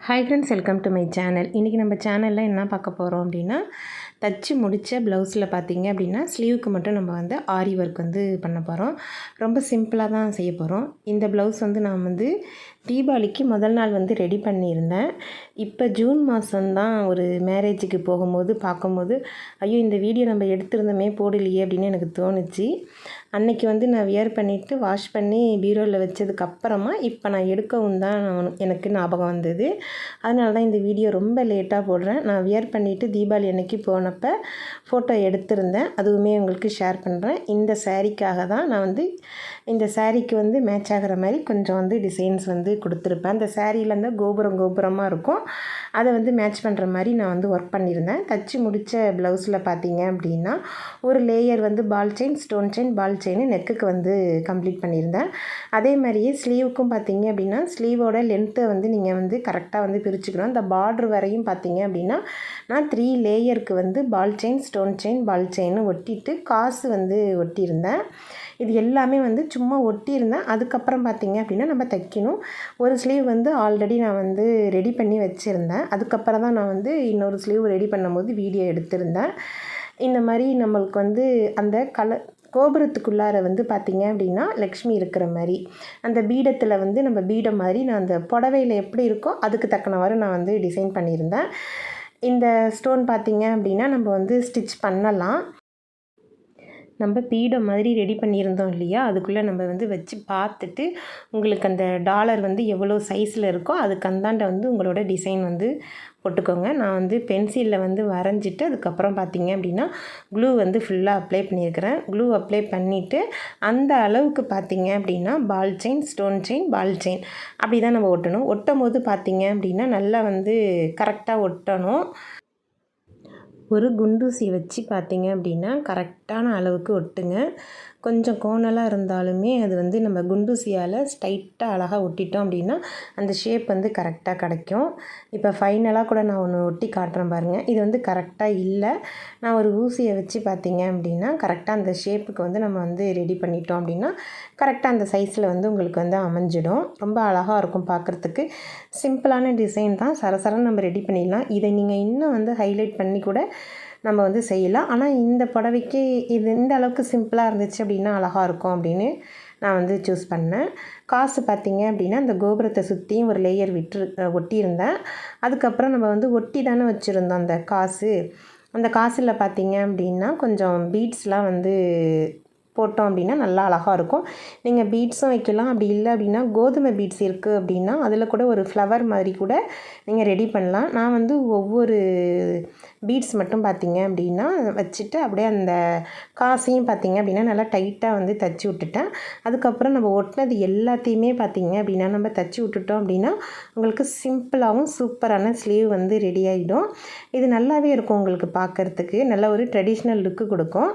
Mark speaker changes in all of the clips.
Speaker 1: Hi friends welcome to my channel இன்றைக்கி நம்ம சேனலில் என்ன பார்க்க போகிறோம் அப்படின்னா தச்சு முடித்த ப்ளவுஸில் பார்த்தீங்க அப்படின்னா ஸ்லீவுக்கு மட்டும் நம்ம வந்து ஆரி ஒர்க் வந்து பண்ண போகிறோம் ரொம்ப சிம்பிளாக தான் செய்ய போகிறோம் இந்த ப்ளவுஸ் வந்து நான் வந்து தீபாவளிக்கு முதல் நாள் வந்து ரெடி பண்ணியிருந்தேன். இப்போ ஜூன் மாதம்தான் ஒரு மேரேஜுக்கு போகும்போது பார்க்கும்போது ஐயோ இந்த வீடியோ நம்ம எடுத்திருந்தோமே போடலையே அப்படின்னு எனக்கு தோணுச்சு. அன்னைக்கு வந்து நான் வியர் பண்ணிவிட்டு வாஷ் பண்ணி பீரோவில் வச்சதுக்கப்புறமா இப்போ நான் எடுக்கவும் தான் எனக்கு ஞாபகம் வந்தது. அதனால தான் இந்த வீடியோ ரொம்ப லேட்டாக போடுறேன். நான் வியர் பண்ணிவிட்டு தீபாவளி அன்னைக்கு போனப்போ ஃபோட்டோ எடுத்திருந்தேன். அதுவுமே உங்களுக்கு ஷேர் பண்ணுறேன். இந்த சேரீக்காக தான் நான் வந்து இந்த சேரீக்கு வந்து மேட்ச் ஆகிற மாதிரி கொஞ்சம் வந்து டிசைன்ஸ் வந்து கொடுத்துருப்பேன். அந்த சேரீயில் இந்த கோபுரம் கோபுரமாக இருக்கும். அதை வந்து மேட்ச் பண்ணுற மாதிரி நான் வந்து ஒர்க் பண்ணியிருந்தேன். தச்சு முடித்த ப்ளவுஸில் பார்த்தீங்க அப்படின்னா ஒரு லேயர் வந்து ball chain stone chain ball chain நெக்குக்கு வந்து கம்ப்ளீட் பண்ணியிருந்தேன். அதே மாதிரியே ஸ்லீவுக்கும் பார்த்தீங்க அப்படின்னா ஸ்லீவோட லென்த்தை வந்து நீங்கள் வந்து கரெக்டாக வந்து பிரிச்சுக்கணும். அந்த பார்ட்ரு வரையும் பார்த்தீங்க அப்படின்னா நான் த்ரீ லேயருக்கு வந்து ball chain stone chain ball chain ஒட்டிட்டு காசு வந்து ஒட்டியிருந்தேன். இது எல்லாமே வந்து சும்மா ஒட்டியிருந்தேன் அதுக்கப்புறம் பார்த்திங்க அப்படின்னா நம்ம தைக்கணும். ஒரு ஸ்லீவ் வந்து ஆல்ரெடி நான் வந்து ரெடி பண்ணி வச்சுருந்தேன். அதுக்கப்புறம் தான் நான் வந்து இன்னொரு ஸ்லீவ் ரெடி பண்ணும்போது வீடியோ எடுத்திருந்தேன். இந்த மாதிரி நம்மளுக்கு வந்து அந்த கலர் கோபுரத்துக்குள்ளார வந்து பார்த்திங்க அப்படின்னா லக்ஷ்மி இருக்கிற மாதிரி அந்த பீடத்தில் வந்து நம்ம பீடம் மாதிரி நான் அந்த புடவையில் எப்படி இருக்கோ அதுக்கு தக்கனவாறு நான் வந்து டிசைன் பண்ணியிருந்தேன். இந்த ஸ்டோன் பார்த்திங்க அப்படின்னா நம்ம வந்து ஸ்டிச் பண்ணலாம். நம்ம பீடம் மாதிரி ரெடி பண்ணியிருந்தோம் இல்லையா? அதுக்குள்ளே நம்ம வந்து வச்சு பார்த்துட்டு உங்களுக்கு அந்த டாலர் வந்து எவ்வளோ சைஸில் இருக்கோ அதுக்கு அந்தாண்ட வந்து உங்களோட டிசைன் வந்து போட்டுக்கோங்க. நான் வந்து பென்சிலில் வந்து வரைஞ்சிட்டு அதுக்கப்புறம் பார்த்தீங்க அப்படின்னா க்ளூ வந்து ஃபுல்லாக அப்ளை பண்ணியிருக்கிறேன். க்ளூ அப்ளை பண்ணிவிட்டு அந்த அளவுக்கு பார்த்தீங்க அப்படின்னா ball chain stone chain ball chain அப்படி தான் நம்ம ஒட்டணும். ஒட்டும் போது பார்த்தீங்க அப்படின்னா நல்லா வந்து கரெக்டாக ஒட்டணும். ஒரு குண்டூசி வச்சு பார்த்தீங்க அப்படின்னா கரெக்டான அளவுக்கு ஒட்டுங்க. கொஞ்சம் கோணலாக இருந்தாலுமே அது வந்து நம்ம குண்டூசியால் ஸ்ட்ரைட்டாக அழகாக ஒட்டிட்டோம் அப்படின்னா அந்த ஷேப் வந்து கரெக்டாக கிடைக்கும். இப்போ ஃபைனலாக கூட நான் ஒன்று ஒட்டி காட்டுறேன் பாருங்கள் இது வந்து கரெக்டாக இல்லை. நான் ஒரு ஊசியை வச்சு பார்த்தீங்க அப்படின்னா கரெக்டாக அந்த ஷேப்புக்கு வந்து நம்ம வந்து ரெடி பண்ணிட்டோம் அப்படின்னா கரெக்டாக அந்த சைஸில் வந்து உங்களுக்கு வந்து அமைஞ்சிடும். ரொம்ப அழகாக இருக்கும் பார்க்குறதுக்கு. சிம்பிளான டிசைன் தான். சரசரம் நம்ம ரெடி பண்ணிடலாம். இதை நீங்கள் இன்னும் வந்து ஹைலைட் பண்ணி கூட நம்ம வந்து செய்யலாம். ஆனால் இந்த புடவைக்கு இது இந்த அளவுக்கு சிம்பிளாக இருந்துச்சு அப்படின்னா அழகாக இருக்கும் அப்படின்னு நான் வந்து சூஸ் பண்ணேன். காசு பார்த்திங்க அப்படின்னா அந்த கோபுரத்தை சுற்றியும் ஒரு லேயர் விட்டு ஒட்டியிருந்தேன். அதுக்கப்புறம் நம்ம வந்து ஒட்டி தானே வச்சுருந்தோம் அந்த காசு. அந்த காசில் பார்த்திங்க அப்படின்னா கொஞ்சம் பீட்ஸ்லாம் வந்து போட்டோம் அப்படின்னா நல்லா அழகாக இருக்கும். நீங்கள் பீட்ஸும் வைக்கலாம். அப்படி இல்லை அப்படின்னா கோதுமை பீட்ஸ் இருக்குது அப்படின்னா அதில் கூட ஒரு ஃப்ளவர் மாதிரி கூட நீங்கள் ரெடி பண்ணலாம். நான் வந்து ஒவ்வொரு பீட்ஸ் மட்டும் பார்த்தீங்க அப்படின்னா வச்சுட்டு அப்படியே அந்த காசையும் பார்த்தீங்க அப்படின்னா நல்லா டைட்டாக வந்து தச்சு விட்டுட்டேன். அதுக்கப்புறம் நம்ம ஒட்டினது எல்லாத்தையுமே பார்த்தீங்க அப்படின்னா நம்ம தைச்சி விட்டுட்டோம் அப்படின்னா உங்களுக்கு சிம்பிளாகவும் சூப்பரான ஸ்லீவ் வந்து ரெடி ஆகிடும் இது நல்லாவே இருக்கும் உங்களுக்கு பார்க்குறதுக்கு நல்ல ஒரு ட்ரெடிஷ்னல் லுக்கு கொடுக்கும்.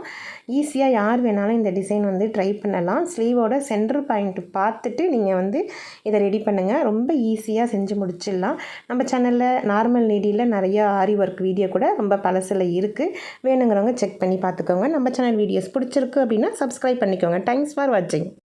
Speaker 1: ஈஸியாக யார் வேணாலும் இந்த இந்த டிசைன் வந்து ட்ரை பண்ணலாம். ஸ்லீவோட சென்டர் பாயிண்ட் பார்த்துட்டு நீங்கள் வந்து இதை ரெடி பண்ணுங்கள் ரொம்ப ஈஸியாக செஞ்சு முடிச்சிடலாம். நம்ம சேனலில் நார்மல் நீடியில் நிறையா ஆரி ஒர்க் வீடியோ கூட ரொம்ப பழசில் இருக்குது வேணுங்கிறவங்க செக் பண்ணி பார்த்துக்கோங்க. நம்ம சேனல் வீடியோஸ் பிடிச்சிருக்கு அப்படின்னா சப்ஸ்கிரைப் பண்ணிக்கோங்க. தேங்க்ஸ் ஃபார் வாட்சிங்